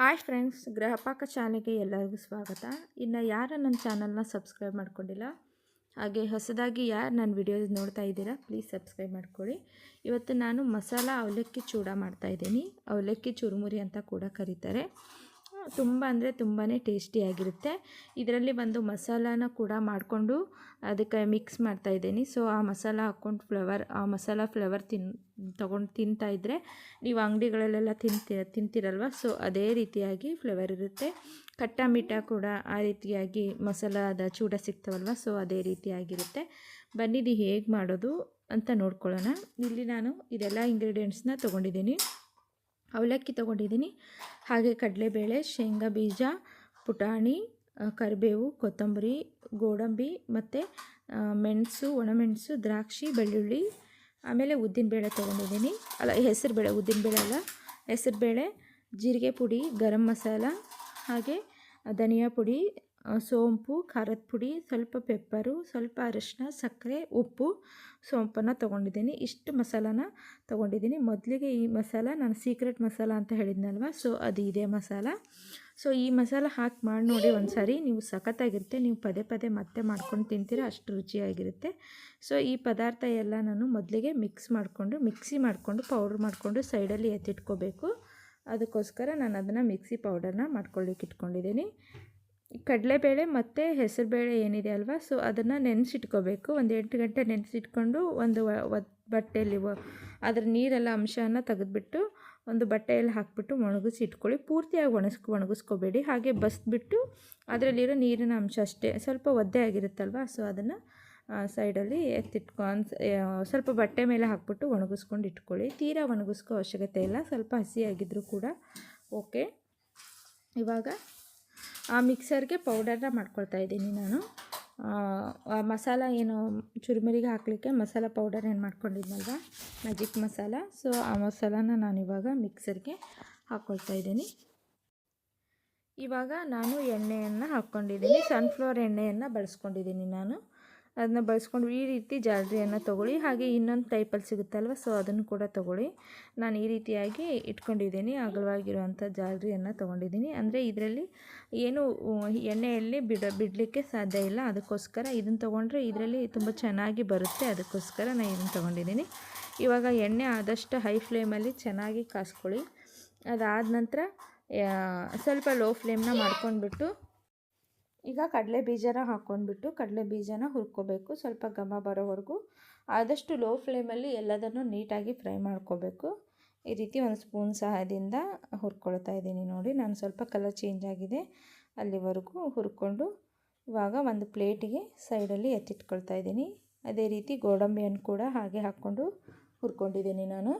Hi friends Gruhapaka ಚಾನೆಲ್ಗೆ ಎಲ್ಲರಿಗೂ ಸ್ವಾಗತ. ಇನ್ನು ಯಾರು ನನ್ನ ಚಾನಲ್ನ ಸಬ್ಸ್ಕ್ರೈಬ್ ಮಾಡ್ಕೊಂಡಿಲ್ಲ, ಹಾಗೆ ಹೊಸದಾಗಿ ಯಾರು ನನ್ನ ವಿಡಿಯೋಸ್ ನೋಡ್ತಾ ಇದ್ದೀರಾ, ಪ್ಲೀಸ್ ಸಬ್ಸ್ಕ್ರೈಬ್ ಮಾಡ್ಕೊಳ್ಳಿ. ಇವತ್ತು ನಾನು ಮಸಾಲ ಅವಲಕ್ಕಿ ಚೂಡ ಮಾಡ್ತಾಯಿದ್ದೀನಿ ಅವಲಕ್ಕಿ ಚುರುಮುರಿ ಅಂತ ಕೂಡ ಕರೀತಾರೆ. ತುಂಬ ಅಂದರೆ ತುಂಬಾ ಟೇಸ್ಟಿಯಾಗಿರುತ್ತೆ ಇದರಲ್ಲಿ ಒಂದು ಮಸಾಲಾನ ಕೂಡ ಮಾಡಿಕೊಂಡು ಅದಕ್ಕೆ ಮಿಕ್ಸ್ ಮಾಡ್ತಾ ಇದ್ದೀನಿ. ಸೊ ಆ ಮಸಾಲ ಹಾಕ್ಕೊಂಡು ಫ್ಲವರ್ ಆ ಮಸಾಲ ಫ್ಲವರ್ ತಿನ್, ತೊಗೊಂಡು ತಿಂತಾಯಿದ್ರೆ ನೀವು ಅಂಗಡಿಗಳಲ್ಲೆಲ್ಲ ತಿಂತಿ ತಿಂತಿರಲ್ವ? ಸೊ ಅದೇ ರೀತಿಯಾಗಿ ಫ್ಲವರ್ ಇರುತ್ತೆ. ಕಟ್ಟ ಮೀಠ ಕೂಡ ಆ ರೀತಿಯಾಗಿ ಮಸಾಲಾದ ಚೂಡ ಸಿಗ್ತಾವಲ್ವ? ಸೊ ಅದೇ ರೀತಿಯಾಗಿರುತ್ತೆ. ಬನ್ನಿದು ಹೇಗೆ ಮಾಡೋದು ಅಂತ ನೋಡ್ಕೊಳ್ಳೋಣ. ಇಲ್ಲಿ ನಾನು ಇದೆಲ್ಲ ಇಂಗ್ರೀಡಿಯೆಂಟ್ಸ್ನ ತೊಗೊಂಡಿದ್ದೀನಿ. ಅವಲಕ್ಕಿ ತಗೊಂಡಿದ್ದೀನಿ. ಹಾಗೆ ಕಡಲೆಬೇಳೆ, ಶೇಂಗಾ ಬೀಜ, ಪುಟಾಣಿ ಕರಿಬೇವು, ಕೊತ್ತಂಬರಿ, ಗೋಡಂಬಿ ಮತ್ತು ಮೆಣಸು, ಒಣಮೆಣಸು, ದ್ರಾಕ್ಷಿ, ಬೆಳ್ಳುಳ್ಳಿ, ಆಮೇಲೆ ಉದ್ದಿನಬೇಳೆ ತೊಗೊಂಡಿದ್ದೀನಿ. ಅಲ್ಲ, ಹೆಸರುಬೇಳೆ, ಉದ್ದಿನಬೇಳೆ ಅಲ್ಲ. ಹೆಸರುಬೇಳೆ, ಜೀರಿಗೆ ಪುಡಿ, ಗರಂ ಮಸಾಲ, ಹಾಗೆ, ಧನಿಯಾ ಪುಡಿ ಸೋಂಪು, ಖಾರದ ಪುಡಿ, ಸ್ವಲ್ಪ ಪೆಪ್ಪರು, ಸ್ವಲ್ಪ ಅರಿಶಿನ ಸಕ್ಕರೆ, ಉಪ್ಪು ಸೋಂಪನ್ನು ತೊಗೊಂಡಿದ್ದೀನಿ. ಇಷ್ಟು ಮಸಾಲಾನ ತೊಗೊಂಡಿದ್ದೀನಿ. ಮೊದಲಿಗೆ ಈ ಮಸಾಲ ನಾನು ಸೀಕ್ರೆಟ್ ಮಸಾಲ ಅಂತ ಹೇಳಿದ್ನಲ್ವ? ಸೊ, ಅದು ಇದೆ ಮಸಾಲ. ಸೊ, ಈ ಮಸಾಲ ಹಾಕಿ ಮಾಡಿ ನೋಡಿ ಒಂದು ಸಾರಿ ನೀವು ಸಖತ್ತಾಗಿರುತ್ತೆ. ನೀವು ಪದೇ ಪದೇ ಮತ್ತೆ ಮಾಡ್ಕೊಂಡು ತಿಂತೀರ, ಅಷ್ಟು ರುಚಿಯಾಗಿರುತ್ತೆ. ಸೊ, ಈ ಪದಾರ್ಥ ಎಲ್ಲ ನಾನು ಮೊದಲಿಗೆ ಮಿಕ್ಸ್ ಮಾಡಿಕೊಂಡು, ಮಿಕ್ಸಿ ಮಾಡಿಕೊಂಡು, ಪೌಡ್ರ್ ಮಾಡಿಕೊಂಡು ಸೈಡಲ್ಲಿ ಎತ್ತಿಟ್ಕೋಬೇಕು. ಅದಕ್ಕೋಸ್ಕರ ನಾನು ಅದನ್ನು ಮಿಕ್ಸಿ ಪೌಡರ್ನ ಮಾಡ್ಕೊಳ್ಳಿಕ್ಕೆ ಇಟ್ಕೊಂಡಿದ್ದೀನಿ. ಕಡಲೆಬೇಳೆ ಮತ್ತು ಹೆಸರುಬೇಳೆ ಏನಿದೆ ಅಲ್ವಾ? ಸೊ ಅದನ್ನು ನೆನೆಸಿಟ್ಕೋಬೇಕು. ಒಂದು ಎಂಟು ಗಂಟೆ ನೆನೆಸಿಟ್ಕೊಂಡು ಒಂದು ಬಟ್ಟೆಯಲ್ಲಿ ಅದರ ನೀರೆಲ್ಲ ಅಂಶನ ತೆಗೆದುಬಿಟ್ಟು ಒಂದು ಬಟ್ಟೆಯಲ್ಲಿ ಹಾಕಿಬಿಟ್ಟು ಒಣಗಿಸಿ ಇಟ್ಕೊಳ್ಳಿ ಪೂರ್ತಿಯಾಗಿ ಒಣಗಿಸ್ಕೊ ಒಣಗಿಸ್ಕೋಬೇಡಿ. ಹಾಗೆ ಬಸ್ಬಿಟ್ಟು ಅದರಲ್ಲಿರೋ ನೀರಿನ ಅಂಶ ಅಷ್ಟೇ. ಸ್ವಲ್ಪ ಒದ್ದೆ ಆಗಿರುತ್ತಲ್ವ? ಸೊ ಅದನ್ನು ಸೈಡಲ್ಲಿ ಎತ್ತಿಟ್ಕೊ ಸ್ವಲ್ಪ ಬಟ್ಟೆ ಮೇಲೆ ಹಾಕ್ಬಿಟ್ಟು ಒಣಗಿಸ್ಕೊಂಡು ಇಟ್ಕೊಳ್ಳಿ. ತೀರಾ ಒಣಗಿಸ್ಕೋ ಅವಶ್ಯಕತೆ ಇಲ್ಲ. ಸ್ವಲ್ಪ ಹಸಿಯಾಗಿದ್ದರೂ ಕೂಡ ಓಕೆ. ಇವಾಗ ಆ ಮಿಕ್ಸರ್ಗೆ ಪೌಡರ್ನ ಮಾಡ್ಕೊಳ್ತಾ ಇದ್ದೀನಿ ನಾನು. ಮಸಾಲ ಏನು ಚುರುಮುರಿಗೆ ಹಾಕಲಿಕ್ಕೆ ಮಸಾಲ ಪೌಡರ್ ಏನು ಮಾಡ್ಕೊಂಡಿದ್ನಲ್ವ? ಮ್ಯಾಜಿಕ್ ಮಸಾಲ. ಸೊ ಆ ಮಸಾಲಾನ ನಾನಿವಾಗ ಮಿಕ್ಸರ್ಗೆ ಹಾಕ್ಕೊಳ್ತಾ ಇದ್ದೀನಿ. ಇವಾಗ ನಾನು ಎಣ್ಣೆಯನ್ನು ಹಾಕ್ಕೊಂಡಿದ್ದೀನಿ. ಸನ್ಫ್ಲವರ್ ಎಣ್ಣೆಯನ್ನು ಬಳಸ್ಕೊಂಡಿದ್ದೀನಿ ನಾನು. ಅದನ್ನ ಬಳಸ್ಕೊಂಡು ಈ ರೀತಿ ಜಾಲರಿಯನ್ನು ತೊಗೊಳ್ಳಿ. ಹಾಗೆ ಇನ್ನೊಂದು ಟೈಪಲ್ಲಿ ಸಿಗುತ್ತಲ್ವ ಸೊ ಅದನ್ನು ಕೂಡ ತೊಗೊಳ್ಳಿ. ನಾನು ಈ ರೀತಿಯಾಗಿ ಇಟ್ಕೊಂಡಿದ್ದೀನಿ. ಅಗಲವಾಗಿರುವಂಥ ಜಾಲರಿಯನ್ನು ತೊಗೊಂಡಿದ್ದೀನಿ. ಅಂದರೆ ಇದರಲ್ಲಿ ಏನು ಎಣ್ಣೆಯಲ್ಲಿ ಬಿಡ, ಬಿಡಲಿಕ್ಕೆ ಸಾಧ್ಯ ಇಲ್ಲ. ಅದಕ್ಕೋಸ್ಕರ ಇದನ್ನು ತೊಗೊಂಡ್ರೆ ಇದರಲ್ಲಿ ತುಂಬ ಚೆನ್ನಾಗಿ ಬರುತ್ತೆ. ಅದಕ್ಕೋಸ್ಕರ ನಾನು ಇದನ್ನು ತೊಗೊಂಡಿದ್ದೀನಿ. ಇವಾಗ ಎಣ್ಣೆ ಆದಷ್ಟು ಹೈ ಫ್ಲೇಮಲ್ಲಿ ಚೆನ್ನಾಗಿ ಕಾಸ್ಕೊಳ್ಳಿ. ಅದಾದ ನಂತರ ಸ್ವಲ್ಪ ಲೋ ಫ್ಲೇಮ್ನ ಮಾಡ್ಕೊಂಡ್ಬಿಟ್ಟು ಈಗ ಕಡಲೆ ಬೀಜನ ಹಾಕ್ಕೊಂಡ್ಬಿಟ್ಟು ಕಡಲೆ ಬೀಜನ ಹುರ್ಕೋಬೇಕು. ಸ್ವಲ್ಪ ಘಮ ಬರೋವರೆಗೂ. ಆದಷ್ಟು ಲೋ ಫ್ಲೇಮಲ್ಲಿ ಎಲ್ಲದನ್ನು ನೀಟಾಗಿ ಫ್ರೈ ಮಾಡ್ಕೋಬೇಕು. ಈ ರೀತಿ ಒಂದು ಸ್ಪೂನ್ ಸಹಾಯದಿಂದ ಹುರ್ಕೊಳ್ತಾ ಇದ್ದೀನಿ ನೋಡಿ. ನಾನು ಸ್ವಲ್ಪ ಕಲರ್ ಚೇಂಜ್ ಆಗಿದೆ ಅಲ್ಲಿವರೆಗೂ ಹುರ್ಕೊಂಡು ಇವಾಗ ಒಂದು ಪ್ಲೇಟಿಗೆ ಸೈಡಲ್ಲಿ ಎತ್ತಿಟ್ಕೊಳ್ತಾ ಇದ್ದೀನಿ. ಅದೇ ರೀತಿ ಗೋಡಂಬಿಯನ್ನು ಕೂಡ ಹಾಗೆ ಹಾಕ್ಕೊಂಡು ಹುರ್ಕೊಂಡಿದ್ದೀನಿ ನಾನು.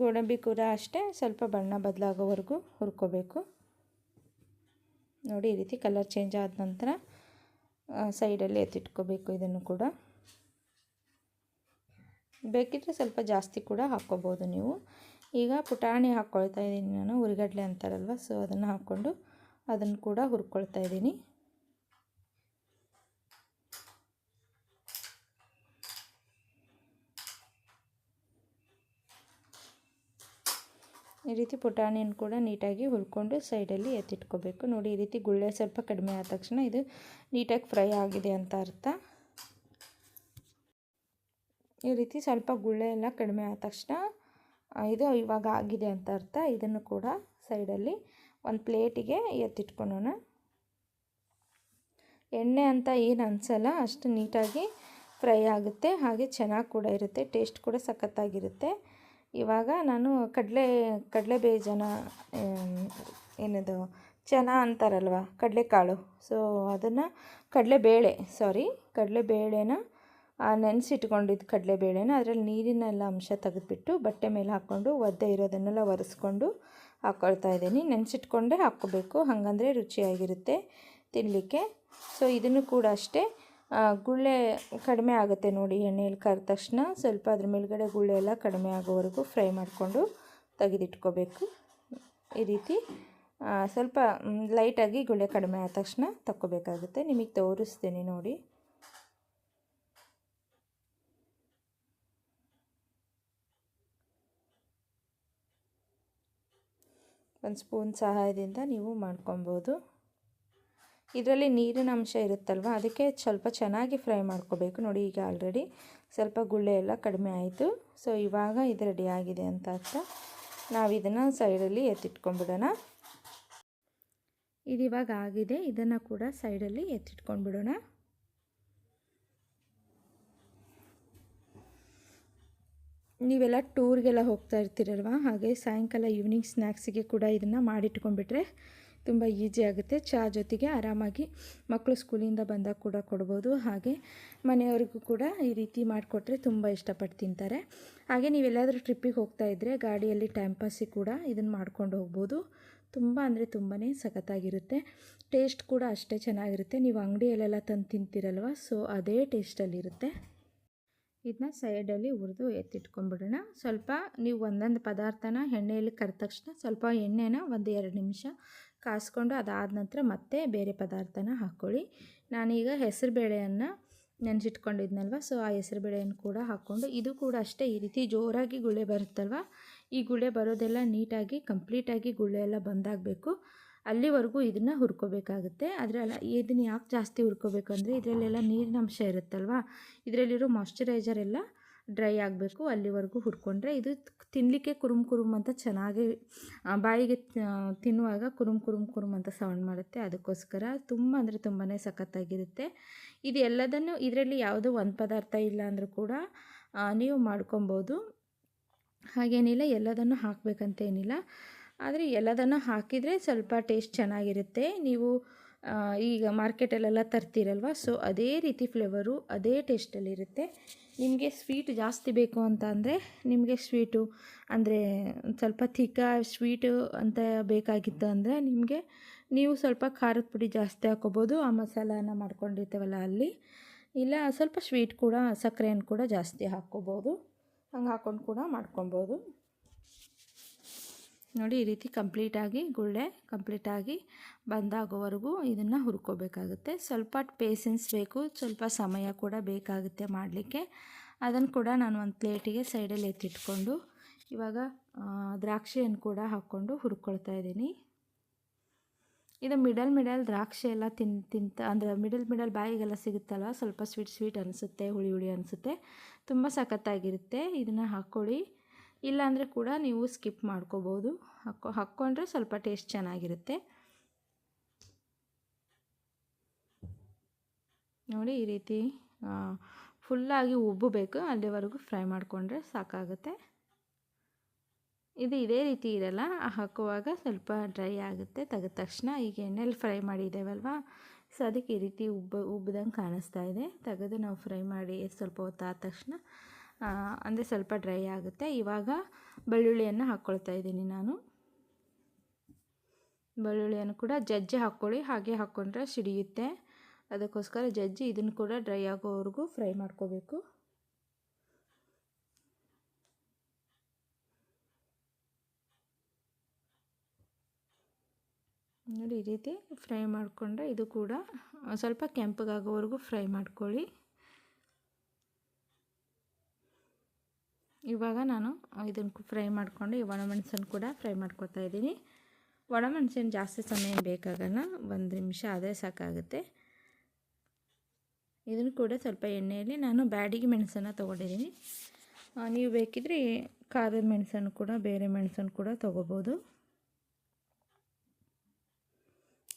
ಗೋಡಂಬಿ ಕೂಡ ಅಷ್ಟೇ, ಸ್ವಲ್ಪ ಬಣ್ಣ ಬದಲಾಗೋವರೆಗೂ ಹುರ್ಕೋಬೇಕು. ನೋಡಿ, ಈ ರೀತಿ ಕಲರ್ ಚೇಂಜ್ ಆದ ನಂತರ ಸೈಡಲ್ಲಿ ಎತ್ತಿಟ್ಕೋಬೇಕು ಇದನ್ನು ಕೂಡ. ಬೇಕಿದ್ದರೆ ಸ್ವಲ್ಪ ಜಾಸ್ತಿ ಕೂಡ ಹಾಕ್ಕೋಬೋದು ನೀವು. ಈಗ ಪುಟಾಣಿ ಹಾಕ್ಕೊಳ್ತಾ ಇದ್ದೀನಿ ನಾನು, ಉರಿಗಡ್ಲೆ ಅಂತಾರಲ್ವ, ಸೊ ಅದನ್ನು ಹಾಕ್ಕೊಂಡು ಅದನ್ನು ಕೂಡ ಹುರ್ಕೊಳ್ತಾ ಇದ್ದೀನಿ. ಈ ರೀತಿ ಪುಟಾಣಿಯನ್ನು ಕೂಡ ನೀಟಾಗಿ ಹುರ್ಕೊಂಡು ಸೈಡಲ್ಲಿ ಎತ್ತಿಟ್ಕೋಬೇಕು. ನೋಡಿ, ಈ ರೀತಿ ಗುಳ್ಳೆ ಸ್ವಲ್ಪ ಕಡಿಮೆ ಆದ ತಕ್ಷಣ ಇದು ನೀಟಾಗಿ ಫ್ರೈ ಆಗಿದೆ ಅಂತ ಅರ್ಥ. ಈ ರೀತಿ ಸ್ವಲ್ಪ ಗುಳ್ಳೆ ಎಲ್ಲ ಕಡಿಮೆ ಆದ ತಕ್ಷಣ ಇದು ಇವಾಗ ಆಗಿದೆ ಅಂತ ಅರ್ಥ. ಇದನ್ನು ಕೂಡ ಸೈಡಲ್ಲಿ ಒಂದು ಪ್ಲೇಟಿಗೆ ಎತ್ತಿಟ್ಕೊಳೋಣ ಎಣ್ಣೆ ಅಂತ ಏನು ಅನಿಸಲ್ಲ, ಅಷ್ಟು ನೀಟಾಗಿ ಫ್ರೈ ಆಗುತ್ತೆ. ಹಾಗೆ ಚೆನ್ನಾಗಿ ಕೂಡ ಇರುತ್ತೆ, ಟೇಸ್ಟ್ ಕೂಡ ಸಖತ್ತಾಗಿರುತ್ತೆ. ಇವಾಗ ನಾನು ಕಡಲೆ ಕಡಲೆ ಬೀಜನ ಏನದು ಚೆನ್ನ ಅಂತಾರಲ್ವ, ಕಡಲೆಕಾಳು. ಸೊ ಅದನ್ನು ಕಡಲೆಬೇಳೆ ಸಾರಿ ಕಡಲೆಬೇಳೆನ ನೆನೆಸಿಟ್ಕೊಂಡಿದ್ದು ಕಡಲೆಬೇಳೆನ ಅದರಲ್ಲಿ ನೀರಿನೆಲ್ಲ ಅಂಶ ತೆಗೆದುಬಿಟ್ಟು ಬಟ್ಟೆ ಮೇಲೆ ಹಾಕ್ಕೊಂಡು ಒದ್ದೆ ಇರೋದನ್ನೆಲ್ಲ ಒರೆಸ್ಕೊಂಡು ಹಾಕ್ಕೊಳ್ತಾ ಇದ್ದೀನಿ. ನೆನೆಸಿಟ್ಕೊಂಡೇ ಹಾಕ್ಕೋಬೇಕು, ಹಾಗಂದ್ರೆ ರುಚಿಯಾಗಿರುತ್ತೆ ತಿನ್ನಲಿಕ್ಕೆ ಸೊ ಇದನ್ನು ಕೂಡ ಅಷ್ಟೇ. ಗುಳ್ಳೆ ಕಡಿಮೆ ಆಗುತ್ತೆ ನೋಡಿ ಎಣ್ಣೆಯಲ್ಲಿ ಕರೆದ ತಕ್ಷಣ. ಸ್ವಲ್ಪ ಅದ್ರ ಮೇಲ್ಗಡೆ ಗುಳ್ಳೆ ಎಲ್ಲ ಕಡಿಮೆ ಆಗೋವರೆಗೂ ಫ್ರೈ ಮಾಡಿಕೊಂಡು ತೆಗೆದಿಟ್ಕೋಬೇಕು. ಈ ರೀತಿ ಸ್ವಲ್ಪ ಲೈಟಾಗಿ ಗುಳ್ಳೆ ಕಡಿಮೆ ಆದ ತಕ್ಷಣ ತಕ್ಕೋಬೇಕಾಗುತ್ತೆ. ನಿಮಗೆ ತೋರಿಸ್ತೀನಿ ನೋಡಿ. ಒಂದು ಸ್ಪೂನ್ ಸಹಾಯದಿಂದ ನೀವು ಮಾಡ್ಕೊಬೋದು. ಇದರಲ್ಲಿ ನೀರಿನ ಅಂಶ ಇರುತ್ತಲ್ವ? ಅದಕ್ಕೆ ಸ್ವಲ್ಪ ಚೆನ್ನಾಗಿ ಫ್ರೈ ಮಾಡ್ಕೋಬೇಕು. ನೋಡಿ, ಈಗ ಆಲ್ರೆಡಿ ಸ್ವಲ್ಪ ಗುಳ್ಳೆ ಎಲ್ಲ ಕಡಿಮೆ ಆಯಿತು. ಸೊ ಇವಾಗ ಇದು ರೆಡಿ ಆಗಿದೆ ಅಂತ ಅರ್ಥ. ನಾವು ಇದನ್ನು ಸೈಡಲ್ಲಿ ಎತ್ತಿಟ್ಕೊಂಡ್ಬಿಡೋಣ. ಇದು ಇವಾಗ ಆಗಿದೆ. ಇದನ್ನು ಕೂಡ ಸೈಡಲ್ಲಿ ಎತ್ತಿಟ್ಕೊಂಡ್ಬಿಡೋಣ. ನೀವೆಲ್ಲ ಟೂರ್ಗೆಲ್ಲ ಹೋಗ್ತಾ ಇರ್ತೀರಲ್ವ? ಹಾಗೆ ಸಾಯಂಕಾಲ ಈವ್ನಿಂಗ್ ಸ್ನ್ಯಾಕ್ಸಿಗೆ ಕೂಡ ಇದನ್ನು ಮಾಡಿಟ್ಕೊಂಡ್ಬಿಟ್ರೆ ತುಂಬ ಈಸಿ ಆಗುತ್ತೆ. ಚಹಾ ಜೊತೆಗೆ ಆರಾಮಾಗಿ ಮಕ್ಕಳು ಸ್ಕೂಲಿಂದ ಬಂದಾಗ ಕೂಡ ಕೊಡ್ಬೋದು. ಹಾಗೆ ಮನೆಯವ್ರಿಗೂ ಕೂಡ ಈ ರೀತಿ ಮಾಡಿಕೊಟ್ರೆ ತುಂಬ ಇಷ್ಟಪಟ್ಟು ತಿಂತಾರೆ. ಹಾಗೆ ನೀವೆಲ್ಲಾದರೂ ಟ್ರಿಪ್ಪಿಗೆ ಹೋಗ್ತಾ ಇದ್ದರೆ ಗಾಡಿಯಲ್ಲಿ ಟೈಮ್ ಪಾಸಿಗೆ ಕೂಡ ಇದನ್ನು ಮಾಡ್ಕೊಂಡು ಹೋಗ್ಬೋದು. ತುಂಬ ಅಂದರೆ ತುಂಬಾ ಸಖತ್ತಾಗಿರುತ್ತೆ. ಟೇಸ್ಟ್ ಕೂಡ ಅಷ್ಟೇ ಚೆನ್ನಾಗಿರುತ್ತೆ. ನೀವು ಅಂಗಡಿಯಲ್ಲೆಲ್ಲ ತಂದು ತಿಂತೀರಲ್ವ ಸೊ ಅದೇ ಟೇಸ್ಟಲ್ಲಿರುತ್ತೆ ಇದನ್ನ ಸೈಡಲ್ಲಿ ಹುರಿದು ಎತ್ತಿಟ್ಕೊಂಡ್ಬಿಡೋಣ. ಸ್ವಲ್ಪ ನೀವು ಒಂದೊಂದು ಪದಾರ್ಥನ ಎಣ್ಣೆಯಲ್ಲಿ ಕರೆದ ತಕ್ಷಣ ಸ್ವಲ್ಪ ಎಣ್ಣೆನ ಒಂದು ಎರಡು ನಿಮಿಷ ಕಾಸ್ಕೊಂಡು ಅದಾದ ನಂತರ ಮತ್ತೆ ಬೇರೆ ಪದಾರ್ಥನ ಹಾಕ್ಕೊಳ್ಳಿ. ನಾನೀಗ ಹೆಸರುಬೇಳೆಯನ್ನು ನೆನೆಸಿಟ್ಕೊಂಡಿದ್ನಲ್ವ, ಸೊ ಆ ಹೆಸರುಬೇಳೆಯನ್ನು ಕೂಡ ಹಾಕ್ಕೊಂಡು ಇದು ಕೂಡ ಅಷ್ಟೇ ಈ ರೀತಿ ಜೋರಾಗಿ ಗುಳೆ ಬರುತ್ತಲ್ವ? ಈ ಗುಳೆ ಬರೋದೆಲ್ಲ ನೀಟಾಗಿ, ಕಂಪ್ಲೀಟಾಗಿ ಗುಳ್ಳೆ ಎಲ್ಲ ಬಂದಾಗಬೇಕು. ಅಲ್ಲಿವರೆಗೂ ಇದನ್ನು ಹುರ್ಕೋಬೇಕಾಗುತ್ತೆ. ಅದರಲ್ಲ ಇದನ್ನು ಯಾಕೆ ಜಾಸ್ತಿ ಹುರ್ಕೋಬೇಕು ಅಂದರೆ ಇದರಲ್ಲೆಲ್ಲ ನೀರಿನಂಶ ಇರುತ್ತಲ್ವ? ಇದರಲ್ಲಿರೋ ಮಾಯ್ಶ್ಚರೈಸರ್ ಎಲ್ಲ ಡ್ರೈ ಆಗಬೇಕು ಅಲ್ಲಿವರೆಗೂ ಹುರ್ಕೊಂಡ್ರೆ ಇದು ತಿನ್ನಲಿಕ್ಕೆ ಕುರುಮ್ ಕುರುಮ್ ಅಂತ ಚೆನ್ನಾಗಿ ಬಾಯಿಗೆ ತಿನ್ನುವಾಗ ಕುರುಮ್ ಕುರುಮ್ ಕುರುಮ್ ಅಂತ ಸೌಂಡ್ ಮಾಡುತ್ತೆ. ಅದಕ್ಕೋಸ್ಕರ ತುಂಬ ಅಂದರೆ ತುಂಬಾ ಸಖತ್ತಾಗಿರುತ್ತೆ. ಇದು ಎಲ್ಲದನ್ನು ಇದರಲ್ಲಿ ಯಾವುದೋ ಒಂದು ಪದಾರ್ಥ ಇಲ್ಲ ಅಂದರೂ ಕೂಡ ನೀವು ಮಾಡ್ಕೊಬೋದು. ಹಾಗೇನಿಲ್ಲ, ಎಲ್ಲದನ್ನು ಹಾಕಬೇಕಂತೇನಿಲ್ಲ. ಆದರೆ ಎಲ್ಲದನ್ನು ಹಾಕಿದರೆ ಸ್ವಲ್ಪ ಟೇಸ್ಟ್ ಚೆನ್ನಾಗಿರುತ್ತೆ. ನೀವು ಈಗ ಮಾರ್ಕೆಟಲ್ಲೆಲ್ಲ ತರ್ತೀರಲ್ವ? ಸೊ ಅದೇ ರೀತಿ ಫ್ಲೇವರು ಅದೇ ಟೇಸ್ಟಲ್ಲಿರುತ್ತೆ ನಿಮಗೆ ಸ್ವೀಟ್ ಜಾಸ್ತಿ ಬೇಕು ಅಂತ ಅಂದರೆ, ನಿಮಗೆ ಸ್ವೀಟು ಅಂದರೆ ಸ್ವಲ್ಪ ತಿಕ್ಕ ಸ್ವೀಟು ಅಂತ ಬೇಕಾಗಿತ್ತು ಅಂದರೆ, ನಿಮಗೆ ನೀವು ಸ್ವಲ್ಪ ಖಾರದ ಪುಡಿ ಜಾಸ್ತಿ ಹಾಕೋಬೋದು, ಆ ಮಸಾಲಾನ ಮಾಡ್ಕೊಂಡಿರ್ತೇವಲ್ಲ ಅಲ್ಲಿ. ಇಲ್ಲ, ಸ್ವಲ್ಪ ಸ್ವೀಟ್ ಕೂಡ ಸಕ್ಕರೆಯನ್ನು ಕೂಡ ಜಾಸ್ತಿ ಹಾಕ್ಕೋಬೋದು. ಹಂಗೆ ಹಾಕ್ಕೊಂಡು ಕೂಡ ಮಾಡ್ಕೊಬೋದು. ನೋಡಿ, ಈ ರೀತಿ ಕಂಪ್ಲೀಟಾಗಿ ಗುಳ್ಳೆ ಕಂಪ್ಲೀಟಾಗಿ ಬಂದಾಗೋವರೆಗೂ ಇದನ್ನು ಹುರ್ಕೋಬೇಕಾಗುತ್ತೆ. ಸ್ವಲ್ಪ ಪೇಷನ್ಸ್ ಬೇಕು, ಸ್ವಲ್ಪ ಸಮಯ ಕೂಡ ಬೇಕಾಗುತ್ತೆ ಮಾಡಲಿಕ್ಕೆ. ಅದನ್ನು ಕೂಡ ನಾನು ಒಂದು ಪ್ಲೇಟಿಗೆ ಸೈಡಲ್ಲಿ ಎತ್ತಿಟ್ಕೊಂಡು ಇವಾಗ ದ್ರಾಕ್ಷಿಯನ್ನು ಕೂಡ ಹಾಕ್ಕೊಂಡು ಹುರ್ಕೊಳ್ತಾ ಇದ್ದೀನಿ. ಇದು ಮಿಡಲ್ ಮಿಡಲ್ ದ್ರಾಕ್ಷಿ ಎಲ್ಲ ತಿನ್, ತಿಂತ, ಅಂದರೆ ಮಿಡಲ್ ಮಿಡಲ್ ಬಾಯಿಗೆಲ್ಲ ಸಿಗುತ್ತಲ್ಲ ಸ್ವಲ್ಪ ಸ್ವೀಟ್ ಸ್ವೀಟ್ ಅನಿಸುತ್ತೆ, ಹುಳಿ ಹುಳಿ ಅನಿಸುತ್ತೆ. ತುಂಬ ಸಖತ್ತಾಗಿರುತ್ತೆ. ಇದನ್ನು ಹಾಕ್ಕೊಳ್ಳಿ. ಇಲ್ಲಾಂದರೆ ಕೂಡ ನೀವು ಸ್ಕಿಪ್ ಮಾಡ್ಕೋಬೋದು. ಹಾಕೊ, ಹಾಕ್ಕೊಂಡ್ರೆ ಸ್ವಲ್ಪ ಟೇಸ್ಟ್ ಚೆನ್ನಾಗಿರುತ್ತೆ. ನೋಡಿ ಈ ರೀತಿ ಫುಲ್ಲಾಗಿ ಉಬ್ಬಬೇಕು ಅಲ್ಲಿವರೆಗೂ ಫ್ರೈ ಮಾಡಿಕೊಂಡ್ರೆ ಸಾಕಾಗುತ್ತೆ. ಇದು ಇದೇ ರೀತಿ ಇರಲ್ಲ. ಹಾಕುವಾಗ ಸ್ವಲ್ಪ ಡ್ರೈ ಆಗುತ್ತೆ. ತೆಗೆದ ತಕ್ಷಣ ಈಗ ಎಣ್ಣೆಲಿ ಫ್ರೈ ಮಾಡಿದ್ದೇವಲ್ವ? ಸೊ, ಅದಕ್ಕೆ ಈ ರೀತಿ ಉಬ್ಬ, ಉಬ್ಬಿದಂಗೆ ಕಾಣಿಸ್ತಾ ಇದೆ. ತೆಗೆದು ನಾವು ಫ್ರೈ ಮಾಡಿ ಸ್ವಲ್ಪ ಹೊತ್ತಾದ ತಕ್ಷಣ ಅಂದರೆ ಸ್ವಲ್ಪ ಡ್ರೈ ಆಗುತ್ತೆ. ಇವಾಗ ಬೆಳ್ಳುಳ್ಳಿಯನ್ನು ಹಾಕ್ಕೊಳ್ತಾ ಇದ್ದೀನಿ ನಾನು. ಬೆಳ್ಳುಳ್ಳಿಯನ್ನು ಕೂಡ ಜಜ್ಜಿ ಹಾಕ್ಕೊಳ್ಳಿ. ಹಾಗೆ ಹಾಕ್ಕೊಂಡ್ರೆ ಸಿಡಿಯುತ್ತೆ. ಅದಕ್ಕೋಸ್ಕರ ಜಜ್ಜಿ ಇದನ್ನು ಕೂಡ ಡ್ರೈ ಆಗೋವರೆಗೂ ಫ್ರೈ ಮಾಡ್ಕೋಬೇಕು. ನೋಡಿ, ಈ ರೀತಿ ಫ್ರೈ ಮಾಡಿಕೊಂಡ್ರೆ ಇದು ಕೂಡ ಸ್ವಲ್ಪ ಕೆಂಪಗಾಗೋವರೆಗೂ ಫ್ರೈ ಮಾಡ್ಕೊಳ್ಳಿ. ಇವಾಗ ನಾನು ಇದನ್ನು ಫ್ರೈ ಮಾಡಿಕೊಂಡು ಈ ಒಣಮೆಣಸನ್ನು ಕೂಡ ಫ್ರೈ ಮಾಡ್ಕೊತಾ ಇದ್ದೀನಿ. ಒಣಮೆಣಸಿನ ಜಾಸ್ತಿ ಸಮಯ ಬೇಕಾಗಲ್ಲ, ಒಂದು ನಿಮಿಷ ಆದರೆ ಸಾಕಾಗುತ್ತೆ. ಇದನ್ನು ಕೂಡ ಸ್ವಲ್ಪ ಎಣ್ಣೆಯಲ್ಲಿ ನಾನು ಬ್ಯಾಡಿಗೆ ಮೆಣಸನ್ನು ತೊಗೊಂಡಿದ್ದೀನಿ. ನೀವು ಬೇಕಿದ್ರೆ ಖಾರದ ಮೆಣಸನ್ನು ಕೂಡ, ಬೇರೆ ಮೆಣಸನ್ನು ಕೂಡ ತೊಗೋಬೋದು.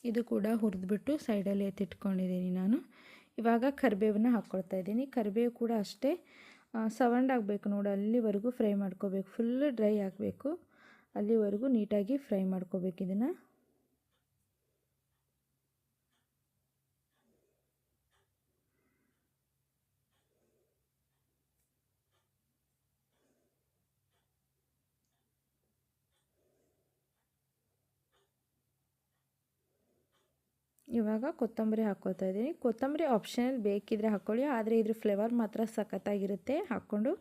ಇದು ಕೂಡ ಹುರಿದ್ಬಿಟ್ಟು ಸೈಡಲ್ಲಿ ಎತ್ತಿಟ್ಕೊಂಡಿದ್ದೀನಿ ನಾನು. ಇವಾಗ ಕರಿಬೇವನ್ನ ಹಾಕ್ಕೊಳ್ತಾ ಇದ್ದೀನಿ. ಕರಿಬೇವು ಕೂಡ ಅಷ್ಟೇ. ಸವಂಡ್ ಆಗಬೇಕು ನೋಡಿ. ಅಲ್ಲಿವರೆಗೂ ಫ್ರೈ ಮಾಡ್ಕೋಬೇಕು. ಫುಲ್ ಡ್ರೈ ಆಗಬೇಕು. ಅಲ್ಲಿವರೆಗೂ ನೀಟಾಗಿ ಫ್ರೈ ಮಾಡ್ಕೋಬೇಕು ಇದನ್ನು. ಇವಾಗ ಕೊತ್ತಂಬರಿ ಹಾಕ್ಕೋತಾ ಇದ್ದೀನಿ. ಕೊತ್ತಂಬರಿ ಆಪ್ಷನಲ್ ಬೇಕಿದ್ರೆ ಹಾಕ್ಕೊಳ್ಳಿ ಆದರೆ ಇದ್ರ ಫ್ಲೇವರ್ ಮಾತ್ರ ಸಖತ್ತಾಗಿರುತ್ತೆ, ಹಾಕ್ಕೊಂಡು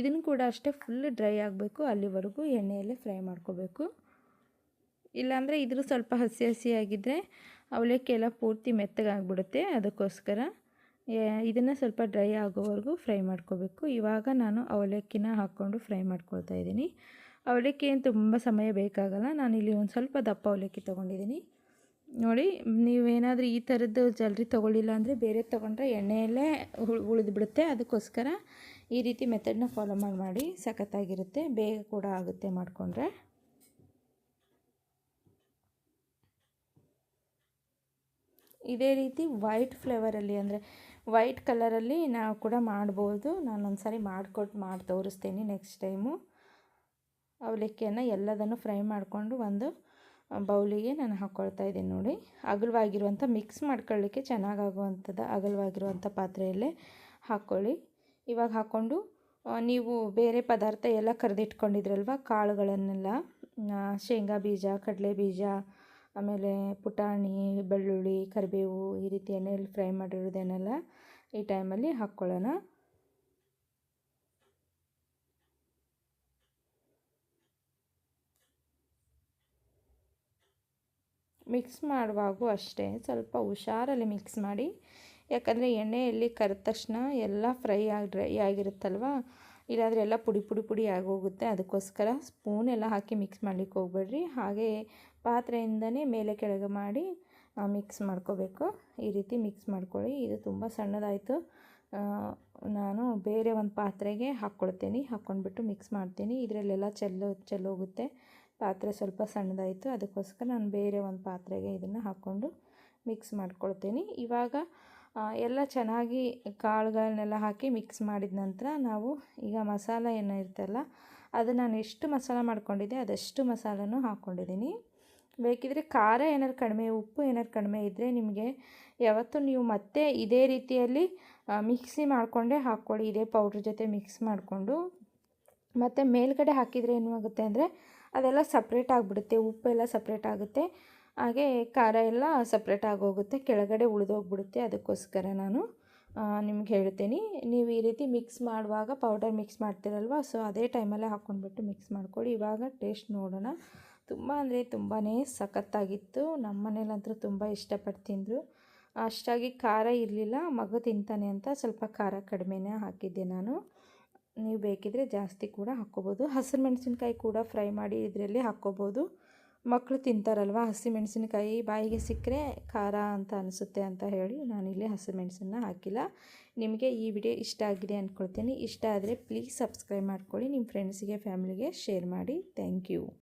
ಇದನ್ನು ಕೂಡ ಅಷ್ಟೇ ಫುಲ್ ಡ್ರೈ ಆಗಬೇಕು, ಅಲ್ಲಿವರೆಗೂ ಎಣ್ಣೆಯಲ್ಲೇ ಫ್ರೈ ಮಾಡ್ಕೋಬೇಕು. ಇಲ್ಲಾಂದರೆ ಇದ್ರ ಸ್ವಲ್ಪ ಹಸಿ ಹಸಿಯಾಗಿದ್ದರೆ ಅವಲಕ್ಕಿ ಎಲ್ಲ ಪೂರ್ತಿ ಮೆತ್ತಗಾಗ್ಬಿಡುತ್ತೆ, ಅದಕ್ಕೋಸ್ಕರ ಇದನ್ನು ಸ್ವಲ್ಪ ಡ್ರೈ ಆಗೋವರೆಗೂ ಫ್ರೈ ಮಾಡ್ಕೋಬೇಕು. ಇವಾಗ ನಾನು ಅವಲಕ್ಕಿನ ಹಾಕ್ಕೊಂಡು ಫ್ರೈ ಮಾಡ್ಕೊಳ್ತಾ ಇದ್ದೀನಿ. ಅವಲಕ್ಕಿ ಏನು ತುಂಬ ಸಮಯ ಬೇಕಾಗಲ್ಲ ಇಲ್ಲಿ ಒಂದು ಸ್ವಲ್ಪ ದಪ್ಪ ಅವಲಕ್ಕಿ ತೊಗೊಂಡಿದ್ದೀನಿ. ನೋಡಿ, ನೀವೇನಾದರೂ ಈ ಥರದ್ದು ಜಲ್ರಿ ತೊಗೊಳ್ಳಿಲ್ಲ ಅಂದರೆ ಬೇರೆ ತೊಗೊಂಡ್ರೆ ಎಣ್ಣೆಯಲ್ಲೇ ಉಳಿದು ಬಿಡುತ್ತೆ. ಅದಕ್ಕೋಸ್ಕರ ಈ ರೀತಿ ಮೆಥಡ್ನ ಫಾಲೋ ಮಾಡಿ ಮಾಡಿ ಸಖತ್ತಾಗಿರುತ್ತೆ. ಬೇಗ ಕೂಡ ಆಗುತ್ತೆ ಮಾಡಿಕೊಂಡ್ರೆ. ಇದೇ ರೀತಿ ವೈಟ್ ಫ್ಲೇವರಲ್ಲಿ ಅಂದರೆ ವೈಟ್ ಕಲರಲ್ಲಿ ನಾವು ಕೂಡ ಮಾಡ್ಬೋದು. ನಾನೊಂದು ಸಾರಿ ಮಾಡಿಕೊಟ್ಟು ಮಾಡಿ ತೋರಿಸ್ತೀನಿ ನೆಕ್ಸ್ಟ್ ಟೈಮು ಅವಲಕ್ಕಿಯನ್ನು ಎಲ್ಲದನ್ನು ಫ್ರೈ ಮಾಡಿಕೊಂಡು ಒಂದು ಬೌಲಿಗೆ ನಾನು ಹಾಕ್ಕೊಳ್ತಾ ಇದ್ದೀನಿ ನೋಡಿ. ಅಗಲವಾಗಿರುವಂಥ ಮಿಕ್ಸ್ ಮಾಡ್ಕೊಳ್ಳಿಕ್ಕೆ ಚೆನ್ನಾಗಾಗುವಂಥದ್ದು ಅಗಲವಾಗಿರುವಂಥ ಪಾತ್ರೆಯಲ್ಲೇ ಹಾಕ್ಕೊಳ್ಳಿ. ಇವಾಗ ಹಾಕ್ಕೊಂಡು ನೀವು ಬೇರೆ ಪದಾರ್ಥ ಎಲ್ಲ ಕರೆದಿಟ್ಕೊಂಡಿದ್ರಲ್ವ, ಕಾಳುಗಳನ್ನೆಲ್ಲ ಶೇಂಗಾ ಬೀಜ, ಕಡಲೆ ಬೀಜ, ಆಮೇಲೆ ಪುಟಾಣಿ, ಬೆಳ್ಳುಳ್ಳಿ, ಕರಿಬೇವು ಈ ರೀತಿಯನ್ನೆಲ್ಲ ಫ್ರೈ ಮಾಡಿರೋದೇನೆಲ್ಲ ಈ ಟೈಮಲ್ಲಿ ಹಾಕ್ಕೊಳ್ಳೋಣ. ಮಿಕ್ಸ್ ಮಾಡುವಾಗೂ ಅಷ್ಟೇ. ಸ್ವಲ್ಪ ಹುಷಾರಲ್ಲಿ ಮಿಕ್ಸ್ ಮಾಡಿ, ಯಾಕಂದರೆ ಎಣ್ಣೆಯಲ್ಲಿ ಕರೆದ ತಕ್ಷಣ ಎಲ್ಲ ಫ್ರೈ ಆಗಿ, ಡ್ರೈ ಆಗಿರುತ್ತಲ್ವ? ಇಲ್ಲಾಂದರೆ ಎಲ್ಲ ಪುಡಿ ಪುಡಿ ಪುಡಿ ಆಗೋಗುತ್ತೆ. ಅದಕ್ಕೋಸ್ಕರ ಸ್ಪೂನ್ ಎಲ್ಲ ಹಾಕಿ ಮಿಕ್ಸ್ ಮಾಡ್ಲಿಕ್ಕೆ ಹೋಗ್ಬೇಡ್ರಿ. ಹಾಗೆ ಪಾತ್ರೆಯಿಂದನೇ ಮೇಲೆ ಕೆಳಗೆ ಮಾಡಿ ಮಿಕ್ಸ್ ಮಾಡ್ಕೋಬೇಕು. ಈ ರೀತಿ ಮಿಕ್ಸ್ ಮಾಡ್ಕೊಳ್ಳಿ. ಇದು ತುಂಬ ಸಣ್ಣದಾಯಿತು. ನಾನು ಬೇರೆ ಒಂದು ಪಾತ್ರೆಗೆ ಹಾಕ್ಕೊಳ್ತೀನಿ. ಹಾಕ್ಕೊಂಡ್ಬಿಟ್ಟು ಮಿಕ್ಸ್ ಮಾಡ್ತೀನಿ. ಇದರಲ್ಲೆಲ್ಲ ಚೆಲ್ಲೋ, ಚೆಲ್ಲೋಗುತ್ತೆ. ಪಾತ್ರೆ ಸ್ವಲ್ಪ ಸಣ್ಣದಾಯಿತು. ಅದಕ್ಕೋಸ್ಕರ ನಾನು ಬೇರೆ ಒಂದು ಪಾತ್ರೆಗೆ ಇದನ್ನು ಹಾಕ್ಕೊಂಡು ಮಿಕ್ಸ್ ಮಾಡ್ಕೊಳ್ತೀನಿ. ಇವಾಗ ಎಲ್ಲ ಚೆನ್ನಾಗಿ ಕಾಳುಗಳನ್ನೆಲ್ಲ ಹಾಕಿ ಮಿಕ್ಸ್ ಮಾಡಿದ ನಂತರ ನಾವು ಈಗ ಮಸಾಲ ಏನು ಇರ್ತಲ್ಲ, ಅದು ನಾನು ಎಷ್ಟು ಮಸಾಲ ಮಾಡ್ಕೊಂಡಿದ್ದೆ ಅದಷ್ಟು ಮಸಾಲನೂ ಹಾಕ್ಕೊಂಡಿದ್ದೀನಿ ಬೇಕಿದ್ರೆ ಖಾರ ಏನಾದ್ರು ಕಡಿಮೆ, ಉಪ್ಪು ಏನಾದ್ರು ಕಡಿಮೆ ಇದ್ದರೆ ನಿಮಗೆ ಯಾವತ್ತೂ ನೀವು ಮತ್ತೆ ಇದೇ ರೀತಿಯಲ್ಲಿ ಮಿಕ್ಸಿ ಮಾಡಿಕೊಂಡೇ ಹಾಕ್ಕೊಳ್ಳಿ. ಇದೇ ಪೌಡ್ರ್ ಜೊತೆ ಮಿಕ್ಸ್ ಮಾಡಿಕೊಂಡು. ಮತ್ತು ಮೇಲ್ಗಡೆ ಹಾಕಿದರೆ ಏನಾಗುತ್ತೆ ಅಂದರೆ ಅದೆಲ್ಲ ಸಪ್ರೇಟ್ ಆಗಿಬಿಡುತ್ತೆ, ಉಪ್ಪೆಲ್ಲ ಸಪ್ರೇಟ್ ಆಗುತ್ತೆ. ಹಾಗೆ ಖಾರ ಎಲ್ಲ ಸಪ್ರೇಟ್ ಆಗೋಗುತ್ತೆ, ಕೆಳಗಡೆ ಉಳಿದೋಗ್ಬಿಡುತ್ತೆ ಅದಕ್ಕೋಸ್ಕರ ನಾನು ನಿಮ್ಗೆ ಹೇಳ್ತೀನಿ. ನೀವು ಈ ರೀತಿ ಮಿಕ್ಸ್ ಮಾಡುವಾಗ ಪೌಡರ್ ಮಿಕ್ಸ್ ಮಾಡ್ತೀರಲ್ವ? ಸೊ ಅದೇ ಟೈಮಲ್ಲೇ ಹಾಕ್ಕೊಂಡ್ಬಿಟ್ಟು ಮಿಕ್ಸ್ ಮಾಡ್ಕೊಳ್ಳಿ. ಇವಾಗ ಟೇಸ್ಟ್ ನೋಡೋಣ. ತುಂಬ ಅಂದರೆ ತುಂಬಾ ಸಖತ್ತಾಗಿತ್ತು. ನಮ್ಮ ಮನೇಲಂತೂ ತುಂಬ ಇಷ್ಟಪಟ್ಟು ತಿಂದರು ಅಷ್ಟಾಗಿ ಖಾರ ಇರಲಿಲ್ಲ. ಮಗು ತಿಂತಾನೆ ಅಂತ ಸ್ವಲ್ಪ ಖಾರ ಕಡಿಮೆನೇ ಹಾಕಿದ್ದೆ ನಾನು. ನೀವು ಬೇಕಿದ್ರೆ ಜಾಸ್ತಿ ಕೂಡ ಹಾಕ್ಕೋಬೋದು. ಹಸಿರು ಮೆಣಸಿನ್ಕಾಯಿ ಕೂಡ ಫ್ರೈ ಮಾಡಿ ಇದರಲ್ಲಿ ಹಾಕ್ಕೋಬೋದು. ಮಕ್ಕಳು ತಿಂತಾರಲ್ವ? ಹಸಿಮೆಣಸಿನ್ಕಾಯಿ ಬಾಯಿಗೆ ಸಿಕ್ಕರೆ ಖಾರ ಅಂತ ಅನಿಸುತ್ತೆ ಅಂತ ಹೇಳಿ ನಾನಿಲ್ಲಿ ಹಸಿಮೆಣಸನ್ನ ಹಾಕಿಲ್ಲ. ನಿಮಗೆ ಈ ವಿಡಿಯೋ ಇಷ್ಟ ಆಗಿದೆ ಅಂದ್ಕೊಳ್ತೀನಿ ಇಷ್ಟ ಆದರೆ ಪ್ಲೀಸ್ ಸಬ್ಸ್ಕ್ರೈಬ್ ಮಾಡ್ಕೊಳ್ಳಿ. ನಿಮ್ಮ ಫ್ರೆಂಡ್ಸಿಗೆ ಫ್ಯಾಮಿಲಿಗೆ ಶೇರ್ ಮಾಡಿ. Thank you